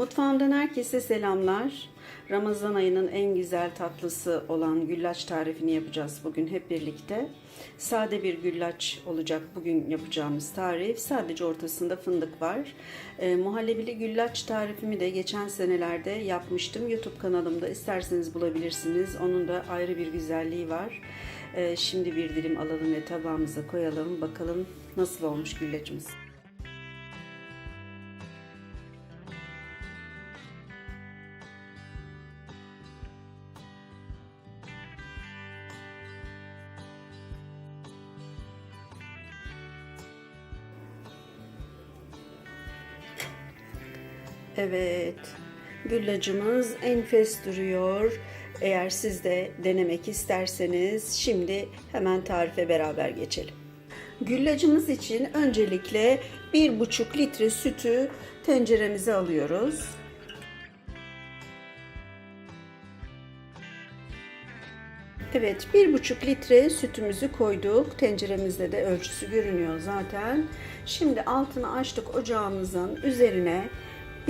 Mutfağımdan herkese selamlar. Ramazan ayının en güzel tatlısı olan güllaç tarifini yapacağız bugün hep birlikte. Sade bir güllaç olacak bugün yapacağımız tarif. Sadece ortasında fındık var. E, muhallebili güllaç tarifimi de geçen senelerde yapmıştım. YouTube kanalımda isterseniz bulabilirsiniz. Onun da ayrı bir güzelliği var. E, şimdi bir dilim alalım ve tabağımıza koyalım. Bakalım nasıl olmuş güllacımız. Evet, güllacımız enfes duruyor. Eğer siz de denemek isterseniz şimdi hemen tarife beraber geçelim. Güllacımız için öncelikle bir buçuk litre sütü tenceremize alıyoruz. Evet, bir buçuk litre sütümüzü koyduk. Tenceremizde de ölçüsü görünüyor zaten. Şimdi altını açtık ocağımızın üzerine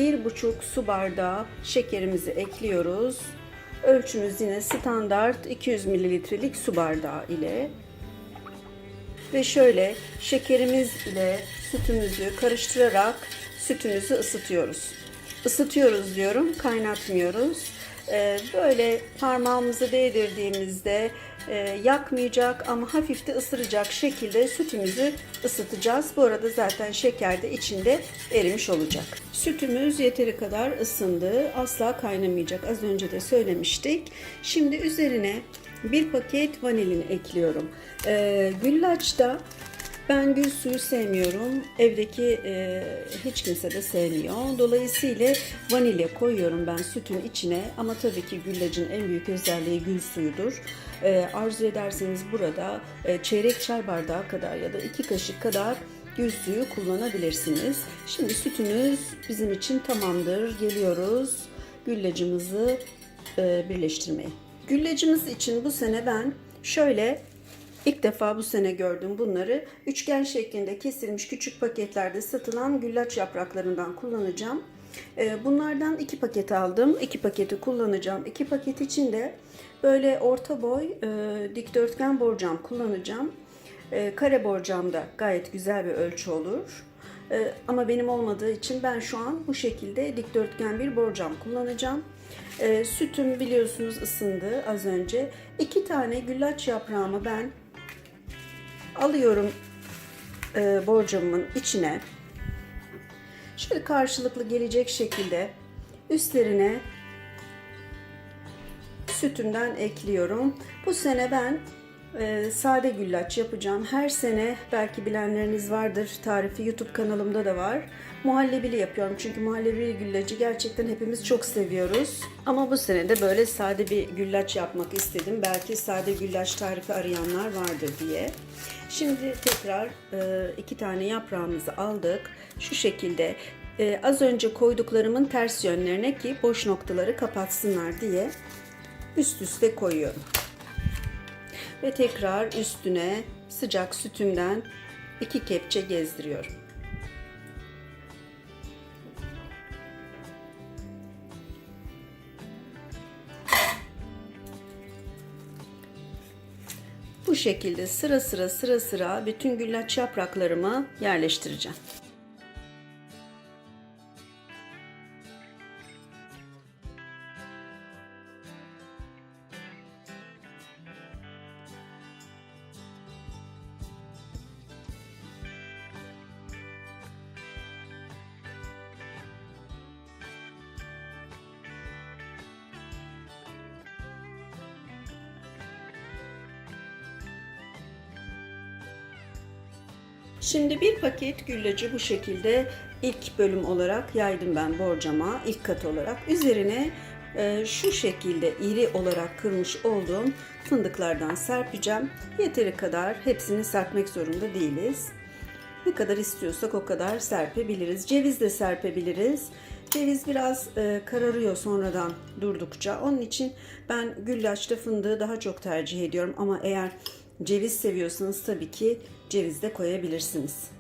bir buçuk su bardağı şekerimizi ekliyoruz. Ölçümüz yine standart 200 mililitrelik su bardağı ile. Ve şöyle şekerimiz ile sütümüzü karıştırarak sütümüzü ısıtıyoruz. Isıtıyoruz diyorum, kaynatmıyoruz. Ee, böyle parmağımızı değdirdiğimizde yakmayacak ama hafif de ısıracak şekilde sütümüzü ısıtacağız. Bu arada zaten şeker de içinde erimiş olacak. Sütümüz yeteri kadar ısındı. Asla kaynamayacak. Az önce de söylemiştik. Şimdi üzerine bir paket vanilin ekliyorum. Ee, güllaçta ben gül suyu sevmiyorum. Evdeki e, hiç kimse de sevmiyor. Dolayısıyla vanilya koyuyorum ben sütün içine. Ama tabii ki güllacın en büyük özelliği gül suyudur. E, arzu ederseniz burada e, çeyrek çay bardağı kadar ya da iki kaşık kadar gül suyu kullanabilirsiniz. Şimdi sütümüz bizim için tamamdır. Geliyoruz güllacımızı e, birleştirmeye. Güllacımız için bu sene ben şöyle İlk defa bu sene gördüm bunları. Üçgen şeklinde kesilmiş küçük paketlerde satılan güllaç yapraklarından kullanacağım. Ee, Bunlardan iki paket aldım. İki paketi kullanacağım. İki paket için de böyle orta boy e, dikdörtgen borcam kullanacağım. E, Kare borcam da gayet güzel bir ölçü olur. E, Ama benim olmadığı için ben şu an bu şekilde dikdörtgen bir borcam kullanacağım. Sütüm biliyorsunuz ısındı az önce. İki tane güllaç yaprağımı ben alıyorum e, borcamın içine. Şöyle karşılıklı gelecek şekilde üstlerine sütümden ekliyorum. Bu sene ben e, sade güllaç yapacağım. Her sene belki bilenleriniz vardır. Tarifi YouTube kanalımda da var. Muhallebili yapıyorum. Çünkü muhallebili güllacı gerçekten hepimiz çok seviyoruz. Ama bu sene de böyle sade bir güllaç yapmak istedim. Belki sade güllaç tarifi arayanlar vardır diye. Şimdi tekrar e, iki tane yaprağımızı aldık. Şu şekilde e, az önce koyduklarımın ters yönlerine ki boş noktaları kapatsınlar diye üst üste koyuyorum. Ve tekrar üstüne sıcak sütümden iki kepçe gezdiriyorum. Bu şekilde sıra sıra sıra sıra bütün güllaç yapraklarımı yerleştireceğim. Şimdi bir paket güllacı bu şekilde ilk bölüm olarak yaydım ben borcama ilk kat olarak. Üzerine e, şu şekilde iri olarak kırmış olduğum fındıklardan serpeceğim. Yeteri kadar hepsini serpmek zorunda değiliz. Ne kadar istiyorsak o kadar serpebiliriz. Ceviz de serpebiliriz. Ceviz biraz e, kararıyor sonradan durdukça. Onun için ben güllaçta fındığı daha çok tercih ediyorum. Ama eğer Ceviz seviyorsanız tabii ki ceviz de koyabilirsiniz.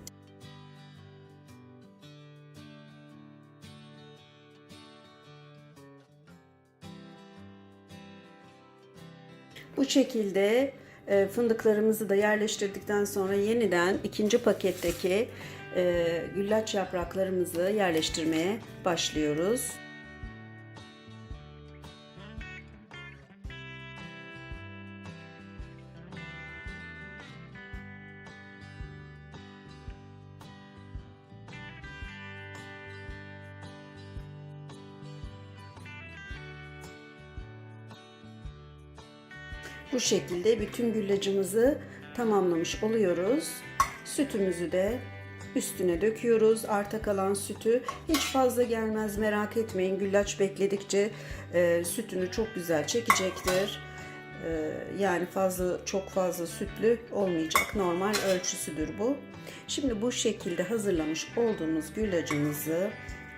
Bu şekilde e, fındıklarımızı da yerleştirdikten sonra yeniden ikinci paketteki e, güllaç yapraklarımızı yerleştirmeye başlıyoruz. Bu şekilde bütün güllacımızı tamamlamış oluyoruz. Sütümüzü de üstüne döküyoruz. Arta kalan sütü hiç fazla gelmez merak etmeyin. Güllaç bekledikçe e, sütünü çok güzel çekecektir. E, yani fazla çok fazla sütlü olmayacak. Normal ölçüsüdür bu. Şimdi bu şekilde hazırlamış olduğumuz güllacımızı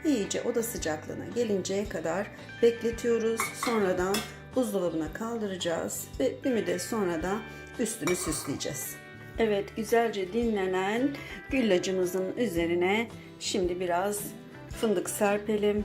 iyice oda sıcaklığına gelinceye kadar bekletiyoruz. Sonradan buzdolabına kaldıracağız ve bir müddet sonra da üstünü süsleyeceğiz. Evet güzelce dinlenen güllacımızın üzerine şimdi biraz fındık serpelim.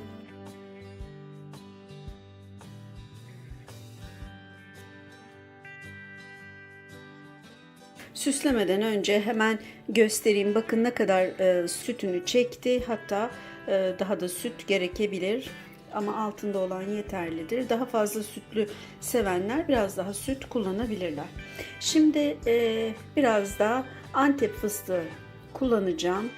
Süslemeden önce hemen göstereyim. Bakın ne kadar e, sütünü çekti. Hatta e, daha da süt gerekebilir. Ama altında olan yeterlidir. Daha fazla sütlü sevenler biraz daha süt kullanabilirler. Şimdi e, biraz da Antep fıstığı kullanacağım.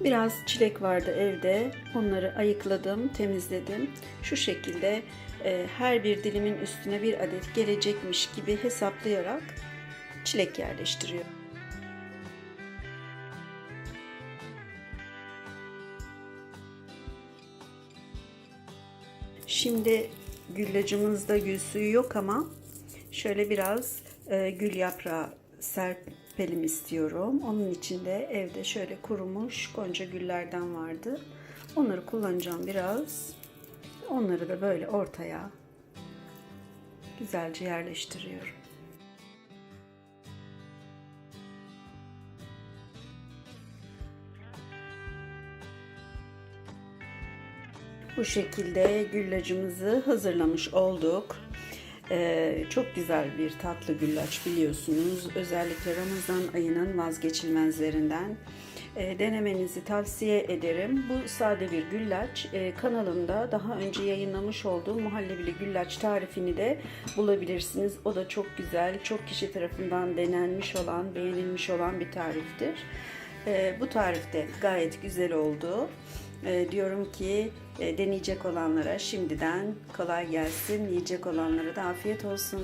Biraz çilek vardı evde. Onları ayıkladım, temizledim. Şu şekilde e, her bir dilimin üstüne bir adet gelecekmiş gibi hesaplayarak çilek yerleştiriyorum. Şimdi güllacımızda gül suyu yok ama şöyle biraz e, gül yaprağı serpelim istiyorum. Onun için de evde şöyle kurumuş gonca güllerden vardı. Onları kullanacağım biraz. Onları da böyle ortaya güzelce yerleştiriyorum. Bu şekilde güllacımızı hazırlamış olduk. Ee, çok güzel bir tatlı güllaç biliyorsunuz. Özellikle Ramazan ayının vazgeçilmezlerinden. Ee, denemenizi tavsiye ederim. Bu sade bir güllaç. Ee, kanalımda daha önce yayınlamış olduğum muhallebili güllaç tarifini de bulabilirsiniz. O da çok güzel, çok kişi tarafından denenmiş olan, beğenilmiş olan bir tariftir. Ee, bu tarif de gayet güzel oldu. Diyorum ki e, deneyecek olanlara şimdiden kolay gelsin, yiyecek olanlara da afiyet olsun.